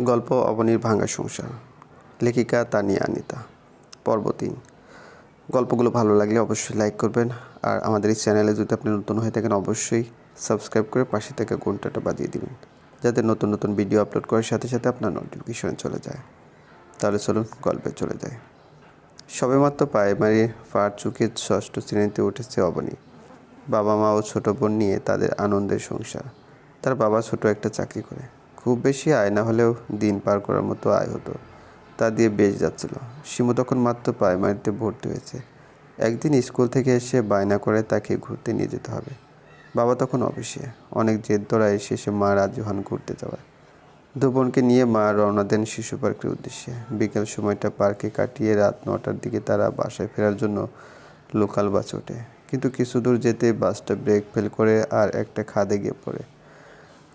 গল্প অবনীর ভাঙা সংসার। লেখিকা তানিয়া আনিতা। পর্ব তিন। গল্পগুলো ভালো লাগলে অবশ্যই লাইক করবেন, আর আমাদের এই চ্যানেলে যদি আপনি নতুন হয়ে থাকেন অবশ্যই সাবস্ক্রাইব করে পাশে থেকে ঘন্টাটা বাজিয়ে দিবেন, যাতে নতুন নতুন ভিডিও আপলোড করার সাথে সাথে আপনার নোটিফিকেশন চলে যায়। তাহলে চলুন গল্পে চলে যায় সবেমাত্র প্রাইমারি ফার চুকে ষষ্ঠ শ্রেণীতে উঠেছে অবনী। বাবা মা ও ছোট বোন নিয়ে তাদের আনন্দের সংসার। তার বাবা ছোট একটা চাকরি করে। বেশি আয় না হলেও দিন পার করার মতো আয় হতো। তা দিয়ে বেশ যাচ্ছিল। শিমু তখন মাত্র প্রাইমারিতে ভর্তি হয়েছে। একদিন স্কুল থেকে এসে বায়না করে তাকে ঘুরতে নিয়ে যেতে হবে। বাবা তখন অফিসে। অনেক জেদ ধরায় শেষে মা রাজি হন ঘুরতে যাওয়ায়। দু বোনকে নিয়ে মা রওনা দেন শিশু পার্কের উদ্দেশ্যে। বিকেল সময়টা পার্কে কাটিয়ে রাত নটার দিকে তারা বাসায় ফেরার জন্য লোকাল বাস ওঠে। কিন্তু কিছু দূর যেতে বাসটা ব্রেক ফেল করে আর একটা খাদে গিয়ে পড়ে।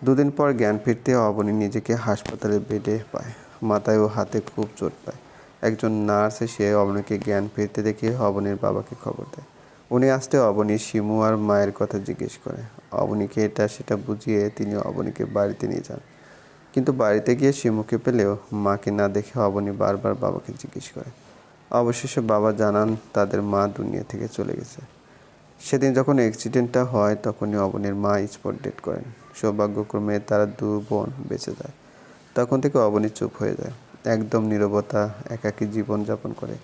দুদিন পর জ্ঞান ফিরতে অবনী নিজেকে হাসপাতালের বেডে পায়। মাথায় ও হাতে খুব চোট পায়। একজন নার্স এসে অবনীকে জ্ঞান ফিরতে দেখে অবনীর বাবাকে খবর দেয়। উনি আসতে অবনী শিমু আর মায়ের কথা জিজ্ঞেস করে। অবনীকে এটা সেটা বুঝিয়ে তিনি অবনীকে বাড়িতে নিয়ে যান। কিন্তু বাড়িতে গিয়ে শিমুকে পেলেও মাকে না দেখে অবনী বারবার বাবাকে জিজ্ঞেস করে। অবশেষে বাবা জানান, তাদের মা দুনিয়া থেকে চলে গেছে। সেদিন যখন অ্যাক্সিডেন্টটা হয়, তখনই অবনের মা স্পট ডেট করেন। সৌভাগ্যক্রমে তারা দু বোন বেঁচে যায়। তখন থেকে অবনী চুপ হয়ে যায়। একদম নীরবতা, একাকী জীবনযাপন করে।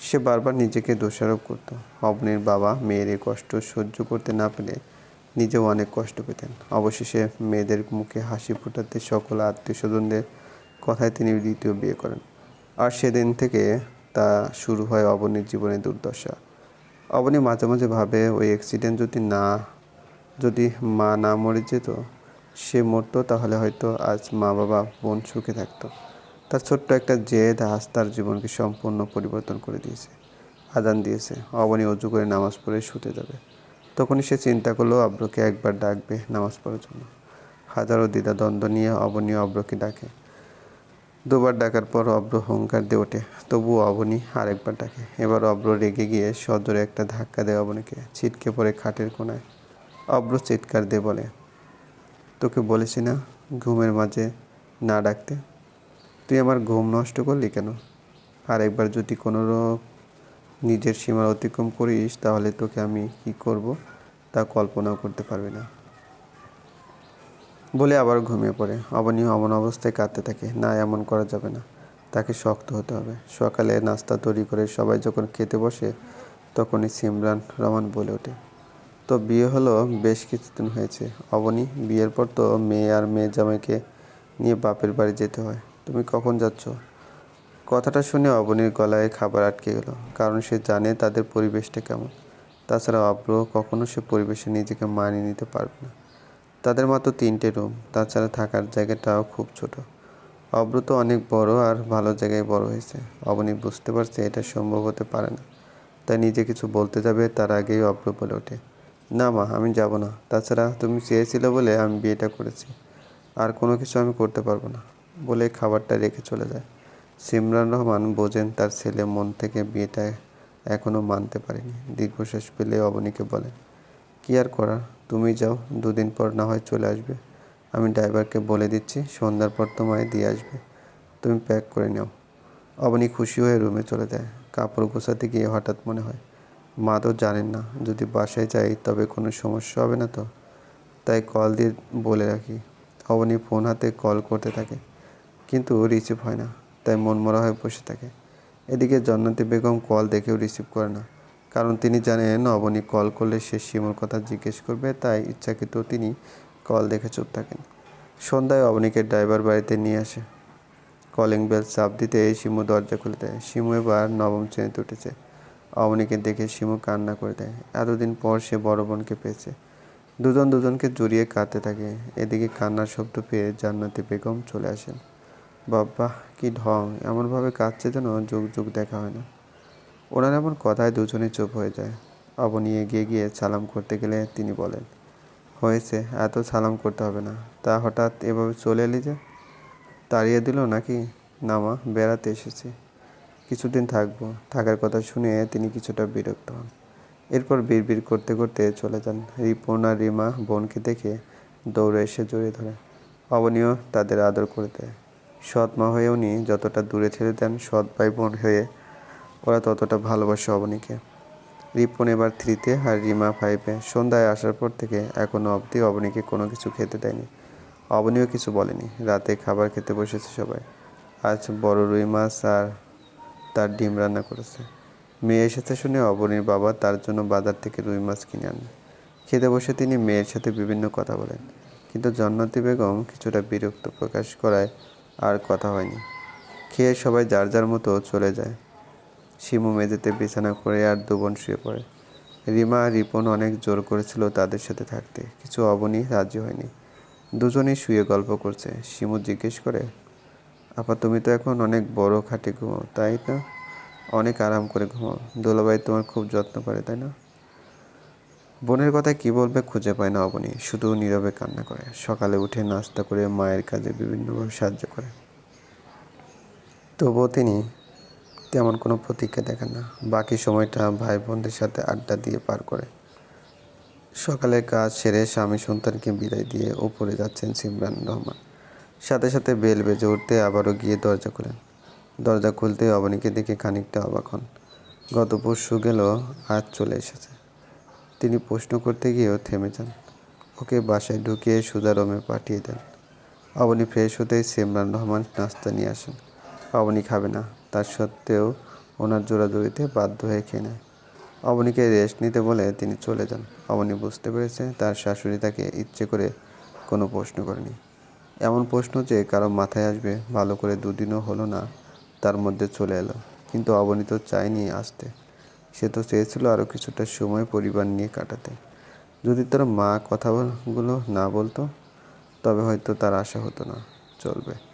সে বারবার নিজেকে দোষারোপ করত। অবনীর বাবা মেয়ের এই কষ্ট সহ্য করতে না পেলে নিজেও অনেক কষ্ট পেতেন। অবশেষে মেয়েদের মুখে হাসি ফোটাতে সকল আত্মীয় স্বজনদের কথায় তিনি দ্বিতীয় বিয়ে করেন। আর সেদিন থেকে তা শুরু হয় অবনীর জীবনের দুর্দশা। অবনী মাঝে মাঝে ভাবে, ওই অ্যাক্সিডেন্ট যদি না, যদি মা না মরে যেত, সে মরতো, তাহলে হয়তো আজ মা বাবা বোন সুখে থাকতো। তার ছোট্ট একটা জেদ আজ তার জীবনকে সম্পূর্ণ পরিবর্তন করে দিয়েছে। আদান দিয়েছে। অবনী অজু করে নামাজ পড়ে শুতে যাবে। তখনই সে চিন্তা করল, অব্রকে একবার ডাকবে নামাজ পড়ার জন্য। হাজারো দ্বিধাদ্বন্দ্ব নিয়ে অবনী অব্রকে ডাকে। দুবার ডাকার পর অব্র হুঙ্কার দিয়ে ওঠে। তবুও অবনী আরেকবার ডাকে। এবার অব্র রেগে গিয়ে সজোরে একটা ধাক্কা দেয় অবনীকে। ছিটকে পড়ে খাটের কোনায়। অব্র চিৎকার দিয়ে বলে, তোকে বলেছি না ঘুমের মাঝে না ডাকতে? তুই আমার ঘুম নষ্ট করলি কেন? আর একবার যদি কোনো নিজের সীমা অতিক্রম করিস, তাহলে তোকে আমি কি করব তা কল্পনাও করতে পারবি না। বলে আবার ঘুমিয়ে পড়ে। অবনী অমন অবস্থায় কাঁদতে থাকে, না, এমন করা যাবে না। তাকে শক্ত হতে হবে। সকালে নাস্তা তৈরি করে সবাই যখন খেতে বসে, তখনই সিমরান রহমান বলে ওঠে, তো বিয়ে হলো? বেশ কিছুদিন হয়েছে। অবনী, বিয়ের পর তো মেয়ে আর মেয়ে জামাইকে নিয়ে বাপের বাড়ি যেতে হয়। তুমি কখন যাচ্ছ? কথাটা শুনে অবনীর গলায় খাবার আটকে গেল, কারণ সে জানে তাদের পরিবেশটা কেমন। তাছাড়া অব্র কখনো সে পরিবেশে নিজেকে মানিয়ে নিতে পারবে না। তাদের মাত্র তিনটে রুম, তাছাড়া থাকার জায়গাটাও খুব ছোট। অব্র তো অনেক বড় আর ভালো জায়গায় বড় হয়েছে। অবনী বুঝতে পারছে এটা সম্ভব হতে পারে না। তাই নিজে কিছু বলতে যাবে, তার আগেই অব্র বলে ওঠে, না মা, আমি যাব না। তাছাড়া তুমি চেয়েছিলে বলে আমি বিয়েটা করেছি। আর কোনো কিছু আমি করতে পারব না। বলে খাবারটা রেখে চলে যায়। সিমরান রহমান বোঝেন তার ছেলে মন থেকে বিয়েটা এখনও মানতে পারেনি। দীর্ঘশ্বাস পেলে অবনীকে বলে কি আর করার? তুমি যাও, দুদিন পর না হয় চলে আসবে। আমি ড্রাইভারকে বলে দিচ্ছি, সন্ধ্যার পর তোমায় দিয়ে আসবে। তুমি প্যাক করে নাও। অবনী খুশি হয়ে রুমে চলে যায়। কাপড় গোছাতে গিয়ে হঠাৎ মনে হয়, মা তো জানেন না, যদি বাসায় যাই তবে কোনো সমস্যা হবে না তো? তাই কল দিয়ে বলে রাখি। অবনী ফোন হাতে কল করতে থাকে, কিন্তু রিসিভ হয় না, তাই মনমরা হয়ে বসে থাকে। এদিকে জন্নতি বেগম কল দেখেও রিসিভ করে না। কারণ তিনি জানেন অবনী কল করলে সে শিমুর কথা জিজ্ঞেস করবে, তাই ইচ্ছাকৃত তিনি কল দেখে চুপ থাকেন। সন্ধ্যায় অবনীকে ড্রাইভার বাড়িতে নিয়ে আসে। কলিং বেল চাপ দিতে শিমু দরজা খুলে দেয়। শিমু এবার নবম শ্রেণীতে উঠেছে। অবনীকে দেখে শিমু কান্না করে দেয়। এতদিন পর সে বড় বোনকে পেয়েছে। দুজন দুজনকে জড়িয়ে কাঁদতে থাকে। এদিকে কান্নার শব্দ পেয়ে জান্নাতি বেগম চলে আসেন। বাবা কি ঢং! এমনভাবে কাঁদছে যেন যুগ যুগ দেখা হয় না। ওনার এমন কথায় দুজনে চুপ হয়ে যায়। অবনী এগিয়ে গিয়ে সালাম করতে গেলে তিনি বলেন, হয়েছে, এত সালাম করতে হবে না। তা হঠাৎ এভাবে চলে এলি যে? তাড়িয়ে দিল নাকি? না মা, বেড়াতে এসেছি। কিছুদিন থাকব। থাকার কথা শুনে তিনি কিছুটা বিরক্ত হন। এরপর বিড়বিড় করতে করতে চলে যান। রিপন আর রিমা বোনকে দেখে দৌড়ে এসে জড়িয়ে ধরে। অবনীয় তাদের আদর করে দেয়। সৎ মা হয়ে উনি যতটা দূরে ছেড়ে দেন, সৎ ভাই বোন হয়ে ততটা ভালোবাসে অবনীকে। রিপন এবার থ্রিতে আর রিমা ফাইভে। সন্ধ্যায় আসার পর থেকে এখনও অবধি অবনীকে কোনো কিছু খেতে দেয়নি। অবনীও কিছু বলেনি। রাতে খাবার খেতে বসেছে সবাই। আজ বড় রুই মাছ আর তার ডিম রান্না করেছে। মেয়ে এসেছে শুনে অবনীর বাবা তার জন্য বাজার থেকে রুই মাছ কিনে আনেন খেতে বসে তিনি মেয়ের সাথে বিভিন্ন কথা বলেন। কিন্তু জন্নতি বেগম কিছুটা বিরক্ত প্রকাশ করায় আর কথা হয়নি। খেয়ে সবাই যার যার মতো চলে যায়। শিমু মেঝেতে বিছানা করে আর দুবন শুয়ে পড়ে। রিমা আর রিপন অনেক জোর করেছিল তাদের সাথে থাকতে। কিছু অবনী রাজি হয়নি। দুজনেই শুয়ে গল্প করছে। শিমু জিজ্ঞেস করে, আপা, তুমি তো এখন অনেক বড় খাটে ঘুমাও, তাই না? অনেক আরাম করে ঘুমাও। দোলাবাই তোমার খুব যত্ন করে, তাই না? বোনের কথা কি বলবে খুঁজে পায় না অবনী। শুধু নীরবে কান্না করে। সকালে উঠে নাস্তা করে মায়ের কাজে বিভিন্নভাবে সাহায্য করে। তবুও তিনি তেমন কোনো প্রতিক্রিয়া দেখেন না। বাকি সময়টা ভাই বোনদের সাথে আড্ডা দিয়ে পার করে। সকালের কাজ সেরে স্বামী সন্তানকে বিদায় দিয়ে উপরে যাচ্ছেন সিমরান রহমান। সাথে সাথে বেল বেজে উঠতে আবারও গিয়ে দরজা খোলেন। দরজা খুলতে অবনীকে দেখে খানিকটা অবাক হন। গত পরশু গেল, আজ চলে এসেছে। তিনি প্রশ্ন করতে গিয়েও থেমে যান। ওকে বাসায় ঢুকিয়ে সুজা রমে পাঠিয়ে দেন। অবনী ফ্রেশ হতেই সিমরান রহমান নাস্তা নিয়ে আসেন। অবনী খাবে না। তার সত্ত্বেও ওনার জোড়াজোড়িতে বাধ্য হয়ে খেয়ে নেয়। অবনীকে রেস্ট নিতে বলে তিনি চলে যান। অবনী বুঝতে পেরেছে তার শাশুড়ি তাকে ইচ্ছে করে কোনো প্রশ্ন করেনি। এমন প্রশ্ন যে কারও মাথায় আসবে, ভালো করে দুদিনও হলো না, তার মধ্যে চলে এলো। কিন্তু অবনী তো চায়নি আসতে। সে তো চেয়েছিল আরও কিছুটা সময় পরিবার নিয়ে কাটাতে। যদি তার মা কথাগুলো না বলতো, তবে হয়তো তার আশা হতো না। চলবে।